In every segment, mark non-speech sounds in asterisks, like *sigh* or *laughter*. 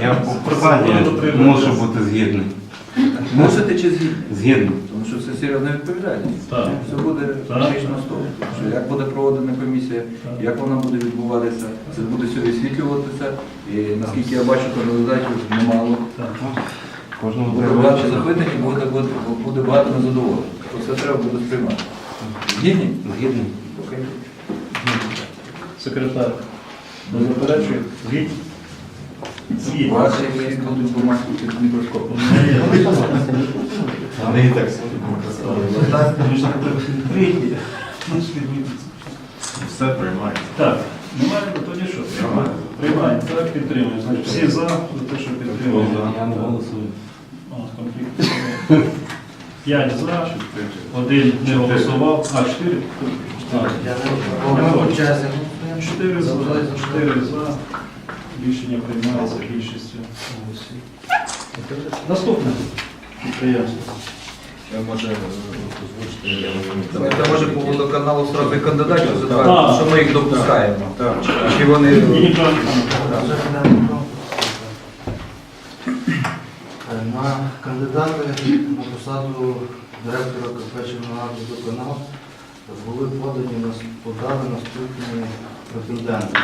Я по Процедура посаді бути згідний. Мусите чи згідні? Згідний. Тому що це серйозна відповідальність. Так. Все буде фактично з того. Що як буде проводена комісія, Так. як вона буде відбуватися, це буде все висвітлюватися. І наскільки я бачу, то результатів немало. Так. Кожного Буде багато запитань і буде, буде, буде багато незадоволених. То це треба буде сприймати. Згідні? Згідний. Окей. Секретар. Не заперечує? Згідні? І так Все приймається. Так, немає, тоді що? Приймаємо. Так, підтримуємо. Значить, всі за, за те, що підтримуємо. Я не голосую. Конфлікт. П'ять за, один не голосував. А, чотири? А, Чотири за, чотири за. Рішення приймається більшістю голосів. Наступне підприємство. Я може озвучити. Давайте може по водоканалу сразу кандидатів задавати, що ми їх допускаємо. Чи вони... Ні, На кандидати на посаду директора КП Червонограду водоканал були подані подали наступні претенденти.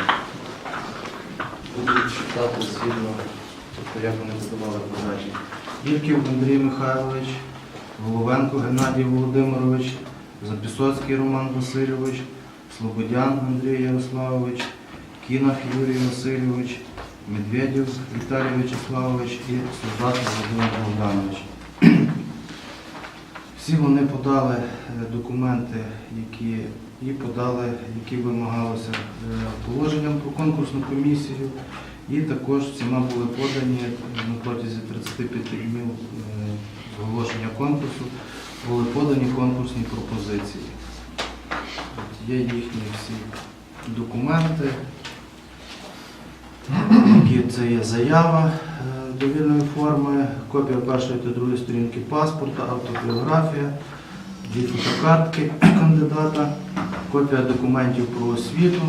Будуть читати згідно, тобто як вони подавали подачі. Ільків Андрій Михайлович, Головенко Геннадій Володимирович, Запісоцький Роман Васильович, Слободян Андрій Ярославович, Кінах Юрій Васильович, Медведєв Віталій Вячеславович і Солдат Володимир Богданович. Всі вони подали е, документи, які і подали, які вимагалися е, положенням про конкурсну комісію, і також всіма були подані на протязі 35 днів е, оголошення конкурсу, були подані конкурсні пропозиції. От Є їхні всі документи це є заява е, довільної форми, копія першої та другої сторінки паспорта, автобіографія, дві фотокартки кандидата, копія документів про освіту,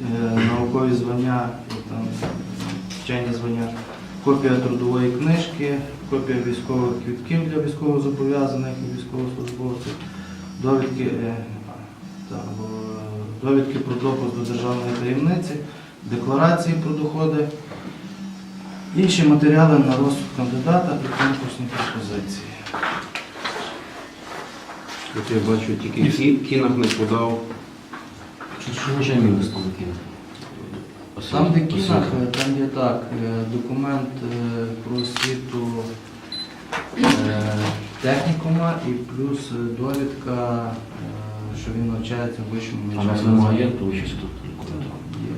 е, наукові звання, там, вчені звання, копія трудової книжки, копія військових квитків для військовозобов'язаних і військовослужбовців, довідки, е, е, довідки про допуск до державної таємниці декларації про доходи, інші матеріали на розсуд кандидата і конкурсні пропозиції. От я бачу, тільки Кі- кінах не подав. Що вже мінус там кинув? Там, де кінах, е, там є так, е, документ е, про освіту е, технікума і плюс е, довідка, е, що він навчається в вищому А у нас навчальному немає того, що тут документу. Є.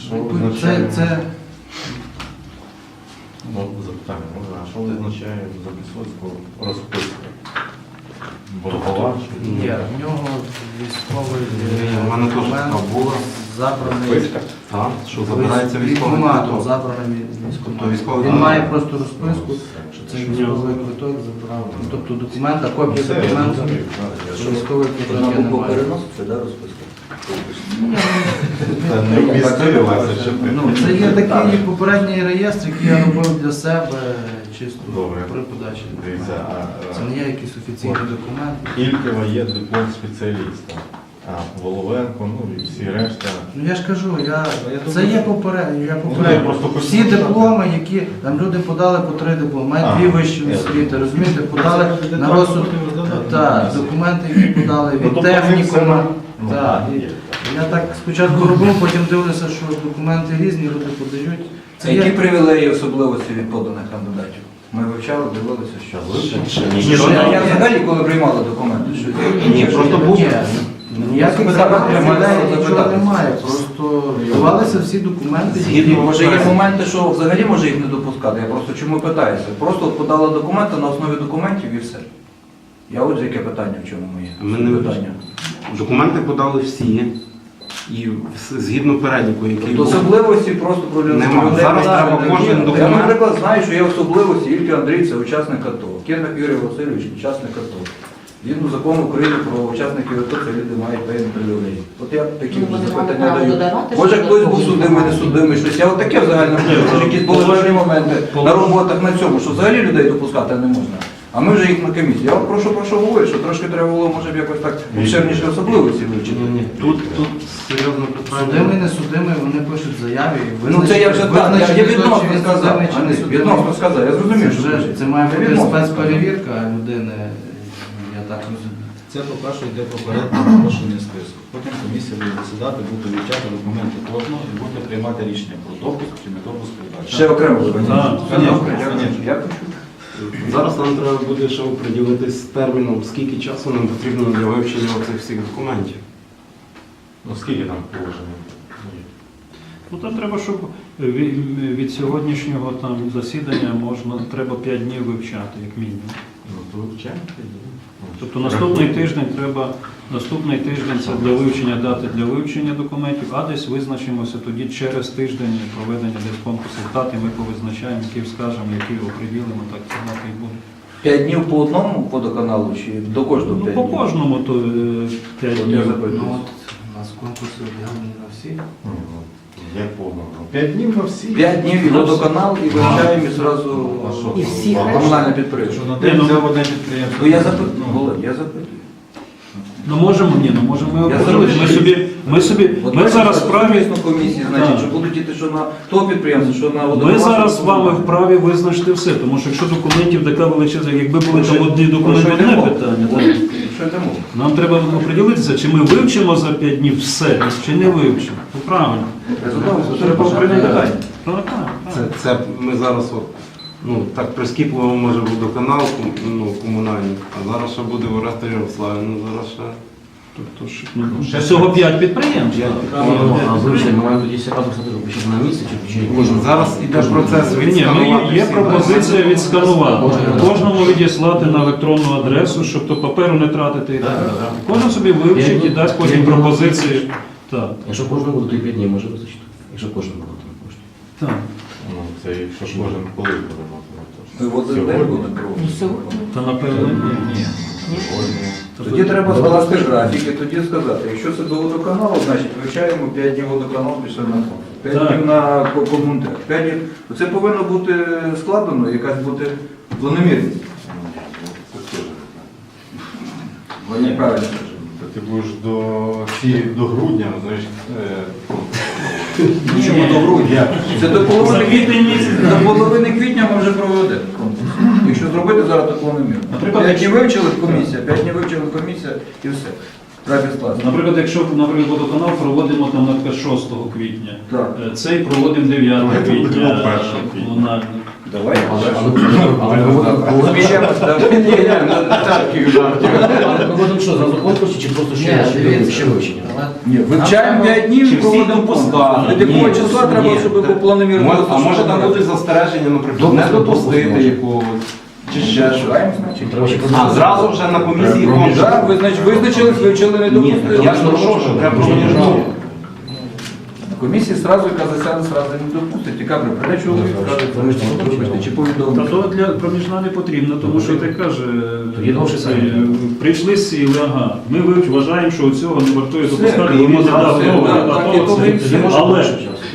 Що Відповідь, означає? Це, це Ну, запитання можна, а що означає записоцького розписку? Боргова чи є. В нього військовий е, в мене теж документ була. забраний. розписка? Так, що забирається військовий військоматом, квиток. забраний від військомату. Тобто військовий Він квиток. має просто розписку, що це військовий квиток забрав. Ну, Тобто документ, а копія Все, я документу, зрозумів, так, я що військовий квиток я не маю. переноситься, да, розписка? Це не вмістилося, чи? Ну, це є такий попередній реєстр, який я робив для себе чисто Добре. при подачі. Дивіться, а, Це не є якийсь офіційний документ. Ількова є диплом спеціаліста, а Воловенко, ну і всі решта. Ну я ж кажу, я, Ну, я це думаю, є попередньо. Я я просто хочу Всі сказати. дипломи, які там люди подали по три дипломи, мають А, дві вищі я освіти, розумієте, подали на розсуд так, документи, які подали Ну, від тобто Ну, Так, і я так спочатку робив, потім дивлюся, що документи різні, люди подають. Це які привілеї і особливості від поданих кандидатів? Ми вивчали, дивилися, що. Ні, Що, я взагалі, коли приймали документи, що Ні, просто був. Ніяких нічого немає. Просто давалися всі документи, які може є моменти, що взагалі може їх не допускати. Я просто чому питаюся? Просто от подали документи на основі документів і все. Я от яке питання в чому моє Ми не питання. Документи подали всі. І згідно переліку, який Тобто особливості просто про людей. Нема. Зараз треба кожен Я, документ. наприклад, знаю, що є особливості. Ільки Андрій це учасник АТО. Кірник Юрій Васильович учасник АТО. Згідно закону України про учасників АТО, це люди мають певні привілеї. От я такі Ну, вони запитання мають право даю. додавати, Може що хтось був судимий, не судимий, щось. Я от таке взагалі, може якісь були важливі моменти на роботах на цьому, що взагалі людей допускати не можна. А ми вже їх на комісії. Я от прошу, про що говорю, що трошки треба було, може б якось так обширніше особливості вивчити. Ні, ні, тут, тут серйозне питання. Судимий, не судимий, вони пишуть заяві. Ну це я вже так, я, я відносно сказав, чи а не відносно сказав. Я Це, зрозумів, що вже, це має бути відносно спецперевірка людини, я так розумію. Це по-перше йде попереднє оголошення списку. Потім комісія буде засідати, буде вивчати документи кожного і буде приймати рішення про допуск чи не допуск передачі. Ще окремо. Так, Звісно, звісно, я- звісно. Я почув. Зараз нам треба буде ще оприділитись з терміном, скільки часу нам потрібно для вивчення цих всіх документів. Ну скільки там положено? Ну там треба, щоб від, від сьогоднішнього там засідання можна треба 5 днів вивчати, як мінімум. Ну то вчаємо тоді. Ну, Тобто наступний тиждень треба, наступний тиждень це для вивчення дати для вивчення документів, а десь визначимося тоді через тиждень проведення десь конкурсів дати, ми повизначаємо, які скажемо, які оприділимо, так це дати і буде. П'ять днів по одному водоканалу чи до кожного Ну п'ять по днів? кожному то 5 От днів. Ну от у нас конкурси об'явлені на всі. Ну, Як повно? Ну, П'ять днів на всі. П'ять днів і водоканал, і вивчаємо і зразу А що? І всі А, комунальне Що підприємство. на день ну- взяв одне підприємство. Ну я запитую, Голуб, я запитую. Ну можемо, ні, ну можемо ми Я оприділити. Ми собі, ми собі, От ми зараз вправі. совмісно комісії, значить, Так. що будуть діти, що на того підприємства, що на Ми зараз з вами вправі визначити все, тому що якщо документів така величезна, якби були там одні документи, Про що одне йде мова? питання. Так. Що йде мова? Нам треба оприділитися, чи ми вивчимо за 5 днів все, чи не вивчимо. Ну, правильно. Задав, треба определити питання. Так, так, Це, це ми зараз от, ну, так прискіпливо може водоканал ком- ну, комунальний, а зараз ще буде в Ярославі, ну зараз ще. Тобто, ж, ну, всього 5 підприємств. П'ять так. Ну, а вибачте, ми маємо тоді всі разом чи на місці, чи, чи кожен. Зараз іде процес Ні, відсканувати. є всі пропозиція відсканувати. Кожному відіслати на електронну адресу, щоб то паперу не тратити. і так далі. Кожен собі вивчить і дасть потім пропозиції. Так, Якщо кожен буде, то і 5 днів може визначити. Якщо кожен буде, то кожен. так. Ну, це якщо кожен коли буде мати. Один день будемо Ну, сьогодні. Та напевно ні. Тоді треба скласти графіки, тоді сказати, якщо це до водоканалу, значить вивчаємо 5 днів водоканалу пішли на фонд. 5 Так. днів на ко- комунтех. 5 днів. Це повинно бути складено, якась бути планомірність. Вони правильно кажуть. Та ти будеш до, ці, до грудня, знаєш, е, Чому до грудня? Це до половини квітня. До половини квітня ми вже проведемо конкурс. Якщо зробити зараз, то планомірно. Наприклад, 5 днів вивчили комісія, 5 днів вивчили комісія і все. Наприклад, якщо наприклад, водоканал проводимо там наприклад, 6 квітня, Так. е, цей проводимо 9 квітня. Е, 1 квітня. комунальний. Давай. Але, але, але, Зміщаємося. так? Ні, ні, на десятки жартів. але проводимо що, зразу конкурсі, чи просто ще, Ні, ще, дивіться. ще вивчення? Ні, вивчаємо 5 днів і проводимо допускати? До якого Ні, числа ні. треба, щоб по планомірно А може там будуть застереження, наприклад, не допустити якогось, чи ще ще А зразу вже на комісії. Так, ви значить, визначились, вивчили, не Ні, допустили. я ж прошу, що? Треба проміжну. На комісії сразу, яка засяде, сразу не допустить. Яка при не вибачте, чи Та то для проміжна не потрібно, тому що так каже, Тоді довше це, самі. прийшли сіли, ага. Ми вважаємо, що цього не вартує допускати, і воно не дав а так, і то Але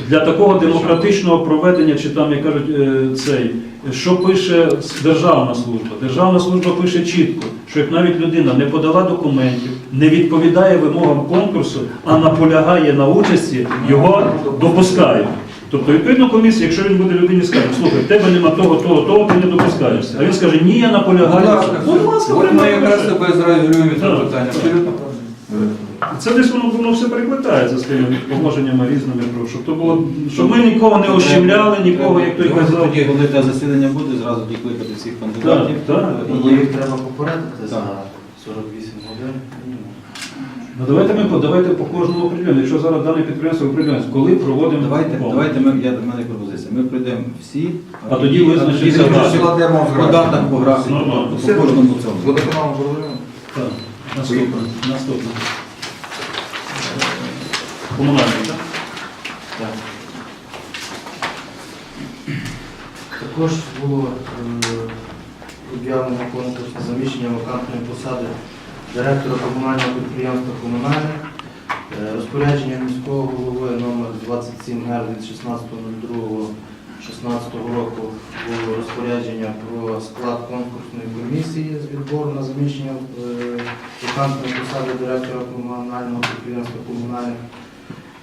для такого демократичного проведення, чи там, як кажуть, е, цей, що пише Державна служба? Державна служба пише чітко, що як навіть людина не подала документів, не відповідає вимогам конкурсу, а наполягає на участі, його допускають. Тобто, відповідно, комісія, якщо він буде людині скаже, слухай, в тебе нема того, того, того, ти не допускаєшся. А він скаже, ні, я Будь наполягаю. ласка, Будь ласка, от ми якраз тебе цього Так, питання. Абсолютно правильно. Це десь воно, воно все перекликається з тими положеннями різними, про- щоб то було, щоб ми нікого не ощемляли, нікого, як той казав. Тоді, коли те засідання буде, зразу тоді кликати всіх кандидатів. Так, так. І Їх треба попередити за 48 годин. Ну давайте ми по- давайте по кожному определенню. Якщо зараз дане підприємство определяється, коли проводимо Давайте, конкурс? давайте ми, я, в мене пропозиція. Ми прийдемо всі, А тоді визначиться тоді дата. Складемо по датах, по графіку, Нормально. по кожному цьому. Так, наступне. Наступне. Комунальний, так? Також було е, об'явлено конкурс на заміщення вакантної посади директора комунального підприємства комунальне. Е, Розпорядження міського голови номер 27 р від 16.02.16 року було розпорядження про склад конкурсної комісії з відбору на заміщення е, вакантної посади директора комунального підприємства комунальних.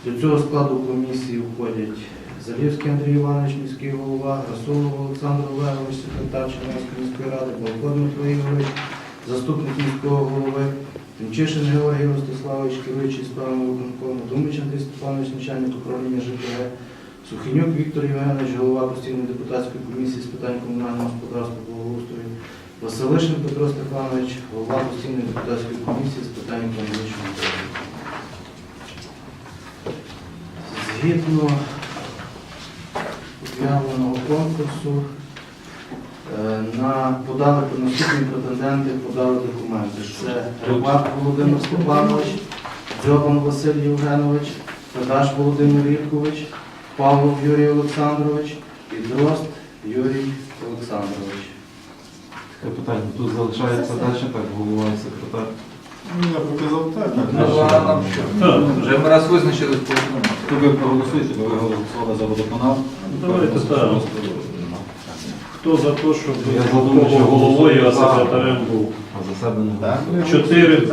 До цього складу комісії входять Залівський Андрій Іванович, міський голова, Расулов Олександр Олегович, секретар Чернівської міської ради, Балко Дмитро Ігорович, заступник міського голови, Тимчишин Георгій Ростиславович, керуючий справами виконкому, Думич Андрій Степанович, начальник управління ЖКГ, Сухенюк Віктор Євгенович, голова постійної депутатської комісії з питань комунального господарства благоустрою, Василишин Петро Степанович, голова постійної депутатської комісії з питань економічного розвитку. Згідно об'явленого конкурсу е, на подали наступні претенденти подали документи. Це Рибак Володимир Степанович, Дзьобан Василь Євгенович, Федаш Володимир Іркович, Павлов Юрій Олександрович і Дрозд Юрій Олександрович. Таке питання. Тут залишається далі так, голова секретар. Ну, я показав так. Ну, а нам що? Вже ми раз визначились по одному. То ви проголосуєте, бо ви голосували за водоканал. Давайте так. Хто за те, щоб Я задумав, що головою, а секретарем був? А за себе не Так? Чотири,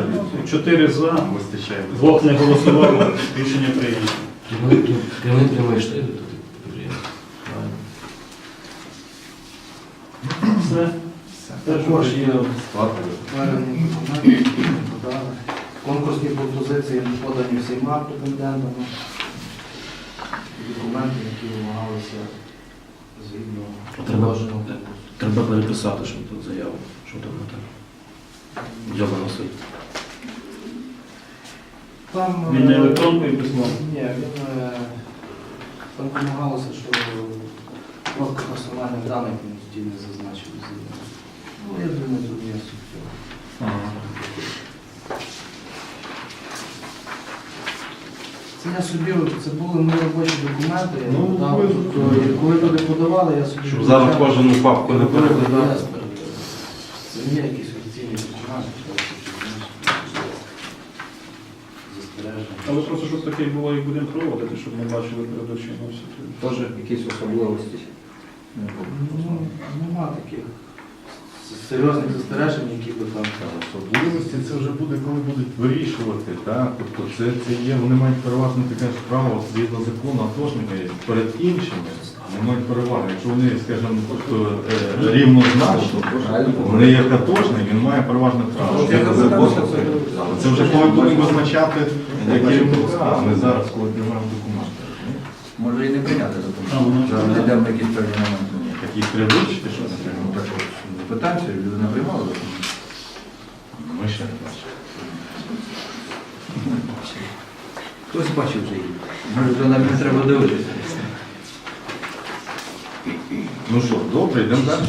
чотири за, Вистачає. двох не голосували, рішення прийнято. Тут підприємство. Правильно. Все. Також є. Конкурсні пропозиції подані всіма претендентами. Документи, які вимагалися згідно Треба, положеного конкурсу. треба переписати, що тут заяву, що там не так. Джоба носить. Там, Він не е, електронкою письмо. Ні, він е, там вимагалося, що просто персональних даних він тоді не зазначив. Ну, я думаю, тут є суть цього. Це я собі, це були мої робочі документи, я Ну, подав, ви- тобто, і коли туди подавали, я собі... Щоб зараз кожну папку не перекладати. Це не є якісь офіційні документи, що застереження. Але просто щоб таке було і будемо проводити, щоб ми бачили перед очима все. Теж якісь особливості. Ну, нема таких серйозних застережень, які би там. Особливості це вже буде, коли будуть вирішувати. Так? Тобто це, це є, вони мають переважно таке ж право згідно закону атошника перед іншими. Вони мають перевагу. Якщо вони, скажімо, е, рівнозначні, вони як атошник, він має переважне право. Це це- Це вже коли будемо визначати як керівника, а не зараз, коли приймаємо документи. Може і не прийняти закон. йдемо якісь певні моменти. Що не Ну, Запитаємося, людина приймала закон. Ми ще не бачимо. Хтось бачив вже її. Може, то нам не треба дивитися. Ну що, добре, йдемо далі.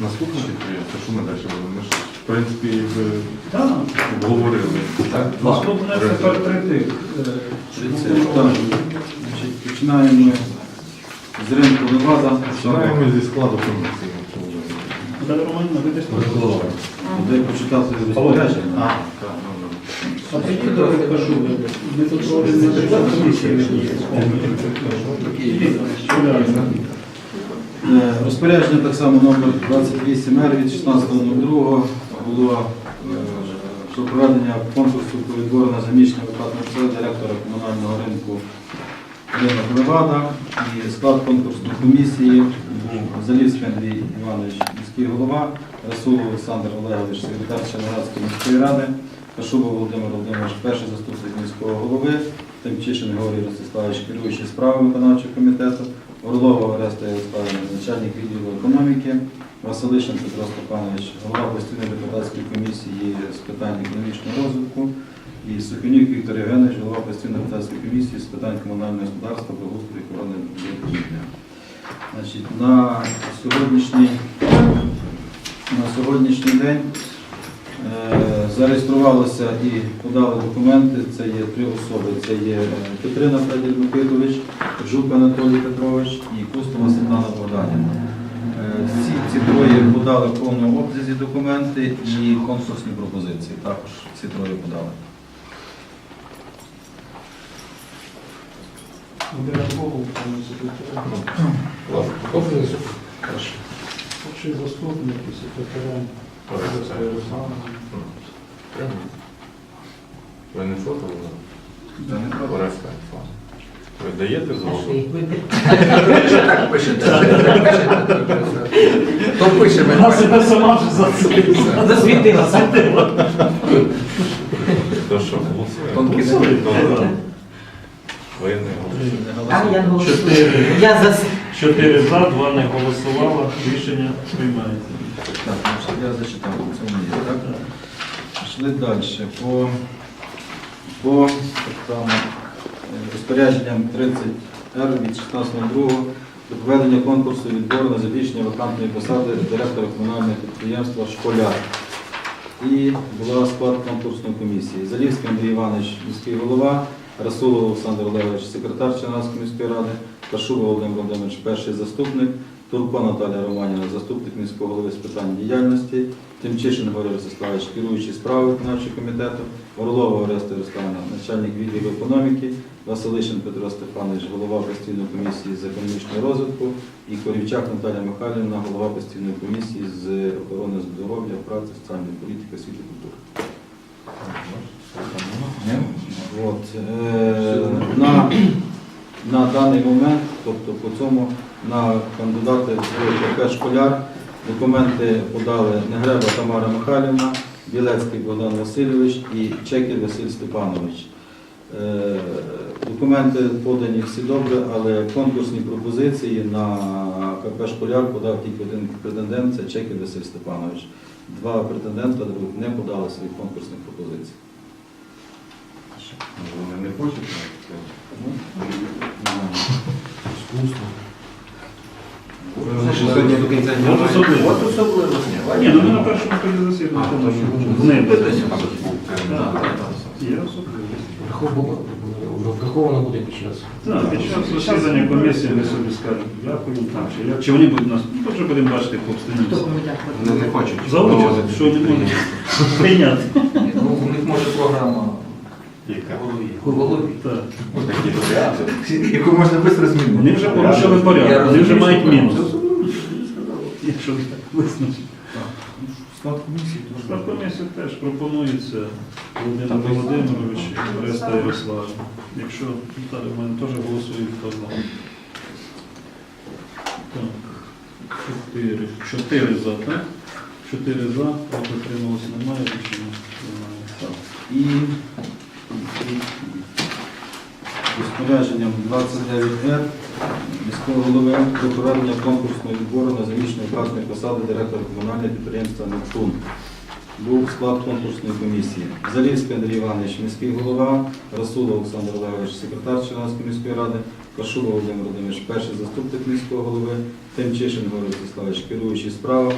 Наступне підприємство, що ми далі будемо? Ми ж, в принципі, якби Так. обговорили. Так? Наступне це перекрити. Починаємо ми з ринку Левада. Починаємо ми зі складу комісії. Наталя Романівна, ви? Дай почитати розпорядження. А, так, ну, ну. Тоді давай кажу, ми тут проводимо не доклад комісії, не Розпорядження так само номер 28 р від 16.02 було е, про проведення конкурсу по відбору на заміщення випадного сили директора комунального ринку ринок Левада. І склад конкурсної комісії був Залівський Андрій Іванович, міський голова, Расулов Олександр Олегович, секретар Черноградської міської ради, Кашуба Володимир Володимирович, перший заступник міського голови, Тимчишин Георгій Ростиславович, керуючий справами виконавчого комітету, Орлова Ореста Ярославівна, начальник відділу економіки, Василишин Петро Степанович, голова постійної депутатської комісії з питань економічного розвитку, і Сухонюк Віктор Євгенович, голова постійної депутатської комісії з питань комунального господарства, благоустрою і охорони довкілля. Значить, на сьогоднішній, на сьогоднішній день е, зареєструвалося і подали документи. Це є три особи. Це є е, Петрина Федір Микитович, Жук Анатолій Петрович і Кустова Світлана Богданівна. Е, Всі ці троє подали в повному обсязі документи і конкурсні пропозиції. Також ці троє подали. Перший заступник і секретарем. Ви не фото? Та не правда. Орестя. Ви даєте згоду? *laughs* Так пишете. То пише Вона себе сама вже засвітила. Засвітилася. То що, голосуємо? За? Ви не. А я голосую. Чотири. Я за Чотири за, два не голосувало. Рішення приймається. Так, ну, я зачитав, це в є, так? Пішли далі. По, по так само, е, розпорядженням 30Р від 16.02 до проведення конкурсу відбору на збільшення вакантної посади директора комунального підприємства Школяр. І була склад конкурсної комісії. Залівський Андрій Іванович, міський голова, Расулов Олександр Олегович, секретар Чернівської міської ради, Кашуба Володимир Володимирович, перший заступник, Турко Наталія Романівна, заступник міського голови з питань діяльності, Тимчишин Григорій Ростиславович, керуючий справи виконавчого комітету, Орлова Ореста Руслана, начальник відділу економіки, Василишин Петро Степанович, голова постійної комісії з економічного розвитку і Корівчак Наталія Михайлівна, голова постійної комісії з охорони здоров'я, праці, соціальної політики, освіти культури. От, е, на, на даний момент, тобто по цьому, на кандидати в школяр документи подали Негреба Тамара Михайлівна, Білецький Богдан Васильович і Чекір Василь Степанович. Е, Документи подані всі добре, але конкурсні пропозиції на КП школяр подав тільки один претендент, це Чекір Василь Степанович. Два претендента не подали своїх конкурсних пропозицій. Вони не хочуть? Ще сьогодні до кінця дня особливо. От особливості. Ні, ну ми на першому тоді засіданні. Ним. Питайся. Так, так. Є особливості. Враховано буде під час. Так, під час засідання комісії ми собі скажемо, дякую, так, чи, як- чи вони будуть нас, ну, то вже будемо бачити по обстановці. Вони не хочуть. Залучать, що не можуть прийняти. Ну, у них може програма Яка? в голові, Так. Такі порядок. яку можна швидко змінити. Вони вже порушили порядок, вони вже мають мінус. Якщо так визначити. Склад комісії теж. Склад комісії теж пропонується Володимир Володимирович і Ореста Ярослава. Якщо Віталій в мене теж голосує, хто за. Так, чотири. Чотири за, так? Чотири за, проти отрималось немає, рішення немає. Так. І розпорядженням 29Р міського голови про проведення конкурсного відбору на заміщення платної посади директора комунального підприємства «Нептун». Був склад конкурсної комісії. Залівський Андрій Іванович, міський голова, Расулов Олександр Олегович, секретар Чернівської міської ради, Кашуба Володимир Володимирович, перший заступник міського голови, Тимчишин Григорій Ростиславович, керуючий справами,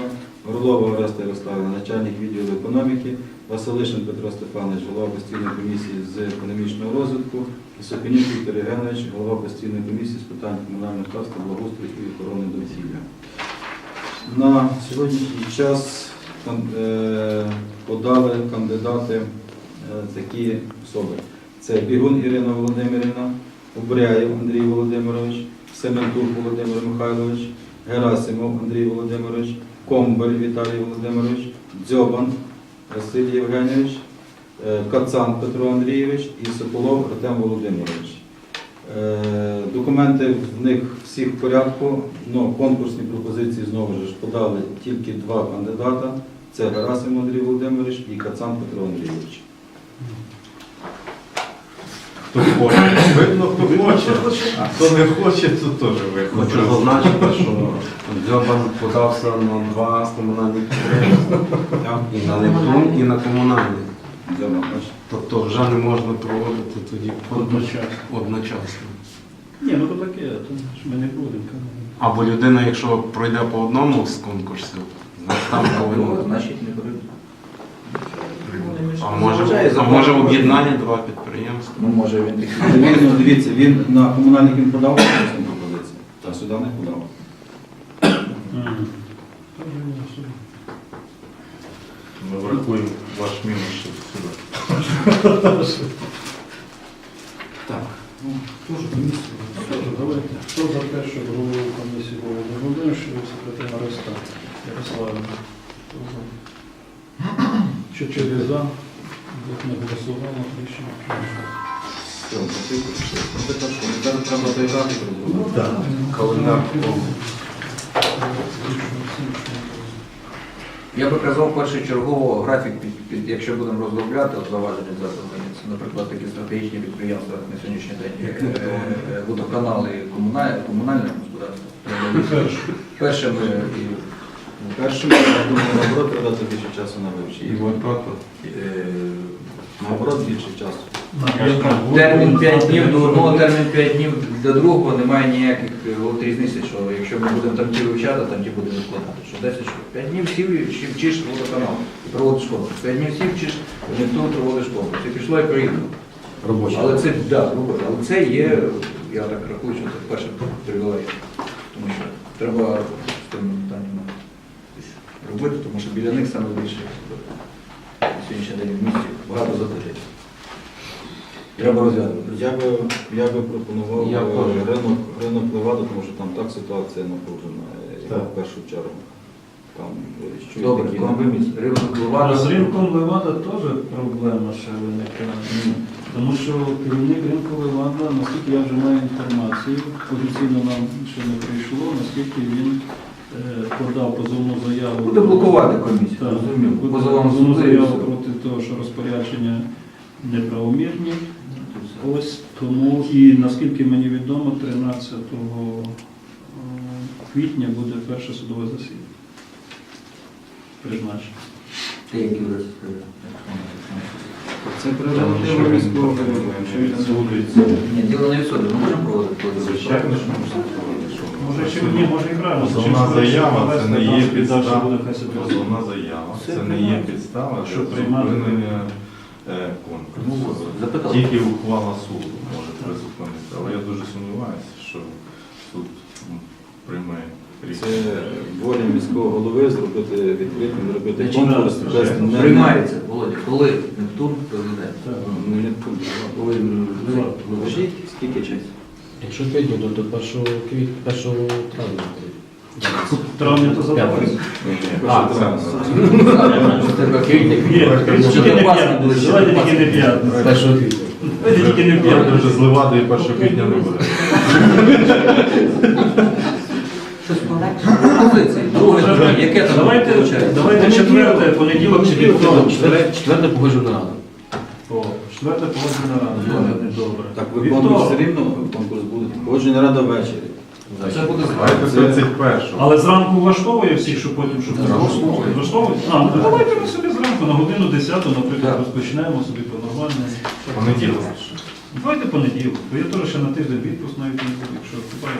Орлова Ореста Ярославівна, начальник відділу економіки, Василишин Петро Степанович, голова постійної комісії з економічного розвитку, і Сопінюк Віктор Євгенович, голова постійної комісії з питань комунального господарства, благоустрою і охорони довкілля. На сьогоднішній час е, подали кандидати е, такі особи. Це Бігун Ірина Володимирівна, Обряєв Андрій Володимирович, Сементур Володимир Михайлович, Герасимов Андрій Володимирович, Комбаль Віталій Володимирович, Дзьобан Василь Євгенович, е, Кацан Петро Андрійович і Соколов Артем Володимирович. Е, Документи в них всіх в порядку, але конкурсні пропозиції знову ж подали тільки два кандидата. Це Гарасим Андрій Володимирович і Кацан Петро Андрійович. Хто хоче. Видно, хто хоче. А хто не хоче, то теж Хочу виходить. зазначити, що Дзьобан подався на два комунальні підприємства. І на Нептун, і на комунальні. Тобто вже не можна проводити тоді Одночасно. одночасно. Ні, ну то таке, то ж ми не будемо. Або людина, якщо пройде по одному з конкурсів, значить там Ну, повинна. А може, а може об'єднання два підприємства? Ну, може він. Він, ну, дивіться, він на комунальник він подав конкурсну пропозицію, а сюди не подав. Ми врахуємо ваш мінус ще сюди. Так, ну, теж комісію. Давайте. Хто за те, щоб голову комісії було Володимировичу, секретар Ареста за? Чотири за. Двох не голосувало, рішення. Треба доїжджати. Так. Календар. Я би казав першочергово графік, під, під, якщо будемо розробляти от заваження це, наприклад, такі стратегічні підприємства на сьогоднішній день, як е, е, водоканали, комунальне, комунальне господарство. Треба першими і Першим, я думаю, наоборот, треба більше часу на вивчення. І вот так от. Е, Наоборот, більше часу. термін 5 днів до одного, термін 5 днів до другого, немає ніяких е, от різниці, що якщо ми будемо там ті вивчати, там ті будемо викладати. Що 10 що 5 днів сів і вчиш водоканал і проводиш конкурс. 5 днів сів вчиш, ніхто проводиш конкурс. І пішло і приїхало. Робоча. Але це, да, робоче. але це є, я так рахую, що це перше привілей. Тому що треба з тим питанням робити, тому що біля них саме більше сьогоднішній день в місті багато запитань. Треба розглянути. Я би, я би пропонував Я е, теж. ринок, ринок Левада, тому що там так ситуація напружена, е, Так. в першу чергу. Там е, що Добре, такі- компроміс. Ринок Левада. з ринком Левада теж проблема ще виникає. Тому що керівник ринку Левада, наскільки я вже маю інформацію, офіційно нам ще не прийшло, наскільки він подав позовну заяву. Буде блокувати комісію, Так, Позовам позовну і заяву все. проти того, що розпорядження неправомірні. Ось тому і наскільки мені відомо, 13 е, квітня буде перше судове засідання. Призначено. Ти які вже Це голови, що він Судиться. Ні, діло не відсоток, ми можемо проводити коли Звичайно, що можна Може, чи ні, може і правильно. Позовна заява це не є підстава. Позовна заява це не є підстава Що для е, конкурсу. Тільки ухвала суду може призупинити. Але я дуже сумніваюся, що суд прийме Це воля міського голови зробити відкритим, зробити конкурс. Приймається, Володя, коли Нептун президент? Ну. Коли скільки часу? Якщо 5 днів, то до 1 квітня, 1 травня. Травня то задавай. А. Давайте тільки не п'ятниця. 1 квітня. Давайте тільки не Я п'ятниця. вже зливати і 1 квітня не буде. Щось полегше. Яке там Давайте, четверте, понеділок чи вівторок. Четверте погоджувальна рада. О, четверте погоджена рада. Добре, Добре. Так ви конкурс все рівно конкурс буде. Погодження рада ввечері. Це буде. 31-го. Але зранку влаштовує всіх, щоб потім щоб Влаштовує. влаштовує. А, ну давайте ми собі зранку на годину 10, наприклад, розпочнемо собі по нормальному. Понеділок. Давайте понеділок. Бо я теж ще на тиждень відпуск навіть не буду, якщо вступаю,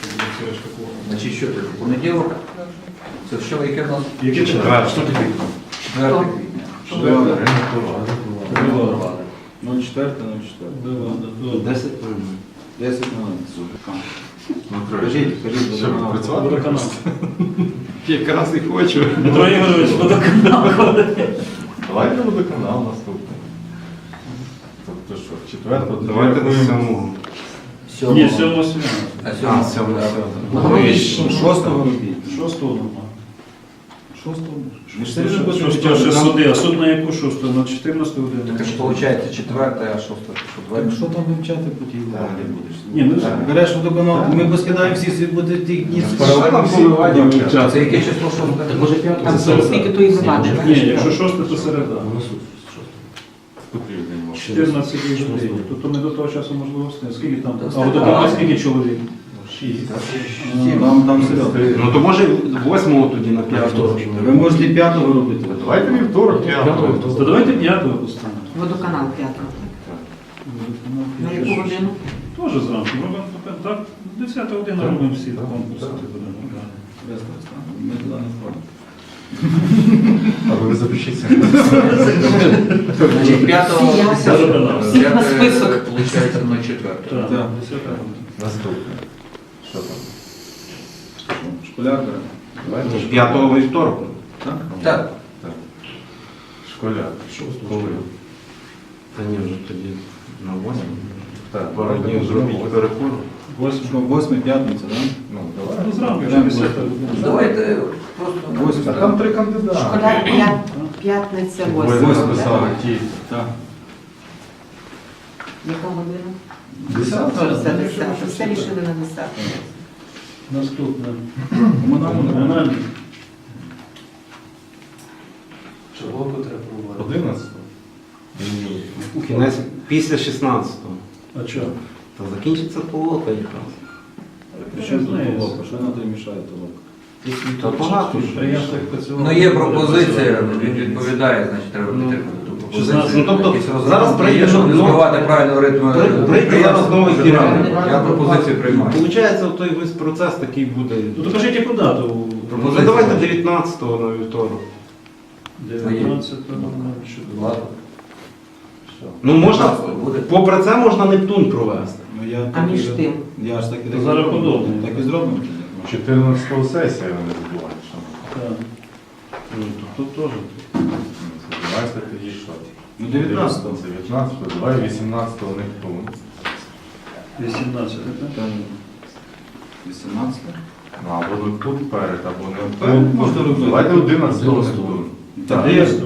що буде все решта кого. Значить, що це? Понеділок? Це що, яке в нас? Яке Четверте. Що таке? 4 квітня. Білорвали. 04, 04. 10 хвилин. 10 хвилин. Ну, кажіть, кажіть, Щоб працювати? *laughs* Якраз і хочу. Дмитро Ігорович, водоканал ходить. Давайте водоканал наступний. Тобто що, четверто, давайте на самому. Ні, 7-го А, 7-го. 6-го. 6-го. Шостого. Шостого ще суди, а суд на яку шостого? На 14 годину? Так що виходить, четверте, а шосте. дні? Що там вивчати потім далі будеш? Ні, ну, Береш водоканал, ми поскидаємо всі свої буде ті дні. Це яке число шосте? Так може 5 Там скільки то і вивадить. Ні, якщо шосте, то середа. 14 людей. Тобто ми до того часу можливо встигнемо. Скільки там? Та А водоканал скільки чоловік? Шість. Там, там серйозно. Ну то може 8 тоді на 5. Ви можете п'ятого робити. Давайте вівторок, п'ятого. То давайте п'ятого поставимо. Водоканал п'ятого. На п'ятого. яку годину? Теж зранку. Робимо так, 10 година робимо всі конкурси. Ми туди не входимо. А ви запишіться. Значить, п'ятого, Всі я. десятого, Всі на список. Получається на четверте. Так, Так. 10 година. Наступне. Що там? Школяр бере. П'ятого вівторку. Так. Школяр. Коли? Та ні, вже тоді на восьму. Так, Пару днів зробіть перекур. Що, Восьмий п'ятниця, так? Ну, давай. Ну, зранку вже восьмий. Давайте просто Восьмий, там три кандидати. Школяр п'ят- п'ятниця Ви восьма. списали ті. Так. Яка година? Десята? Все десята. Все рішили на десяту. Наступне. Комунальне. Чого треба проводити? 11 Ні. Кінець після 16-го. А що? Та закінчиться полока якраз. Що тут толока? Що на те мішає толока? Та багато ж. Ну є пропозиція, він відповідає, значить треба підтримати пропозицію. 16, ну, тобто, зараз прийде, щоб не ну, збивати правильно ритм. при- прийде зараз новий керівник. Я пропозицію приймаю. Получається, той весь процес такий буде. Ну то кажіть, яку дату? Ну, давайте 19-го на вівторок. 19 Ладно. Ну можна, попри це можна Нептун провести. Ну, я А між тим? Я ж так і То зараз подобно. Так і зробимо. 14 сесія не забуваєш. Ну, тут теж. Давайте тоді що? Ну, 19 19 давай 18 у них тому. 18, так? 18 Ну, або не тут перед, або не Так, можна робити. Давайте 11 не тут. Так, Є є. 11,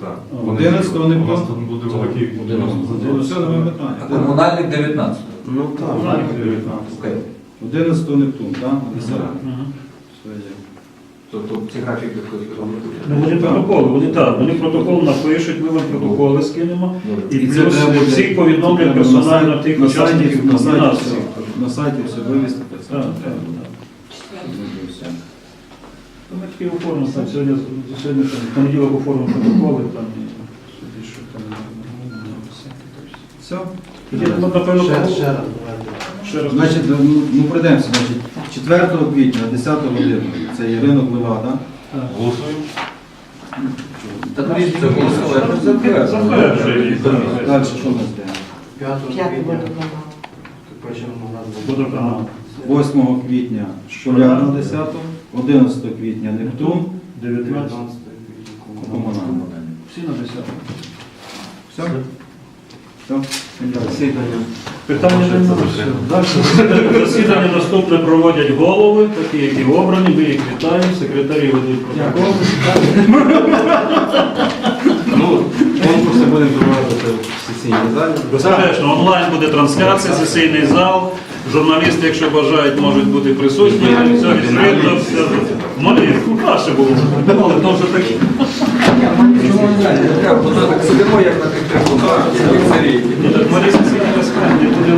так. А, Вони- 11 не У нас тут. буде великий. Ну, Все, нове А питання. комунальник 19. Ну так. Комунальник 19. Окей. 11 Нептун, так? Мгм. Тобто ці графіки Ну, вони протоколи, вони так, вони протокол напишуть, ми вам протоколи скинемо. І І це плюс треба буде- всіх повідомлять треба на персонально сайт- тих на сайті- учасників на сайті комбінації. все- На сайті все вивести. так Так, само так, так. Ну, Ми такі оформимо, там сьогодні, сьогодні там, в понеділок оформимо протоколи, там, і собі, що там, ну, все. Все. Тоді, ну, напевно, Ще, ще раз давайте. Значить, ну, ну пройдемося. Значить, 4 квітня, 10 годину, це є ринок Левада. Голосуємо. Та ну. Затверджує. Далі що у нас 5 квітня. водоканал. Почему у нас буде? Водоканал. 8 квітня Школяр на 10, 11 квітня Нептун, 19. комунальний. Всі на 10. Все? Все? Засідання. Питання немає. Засідання наступне проводять голови, такі, які обрані, ми їх вітаємо, секретарі ведуть протокол. Ну, конкурси будемо проводити в сесійній залі. Безперечно, онлайн буде трансляція, сесійний зал. Журналісти, якщо бажають, можуть бути присутні. Все відкрито, все. Молитву, краще було. Але то вже такі. Сидимо, як на тих трибунах, як царі. Ні, так малі сесійні безпеки, туди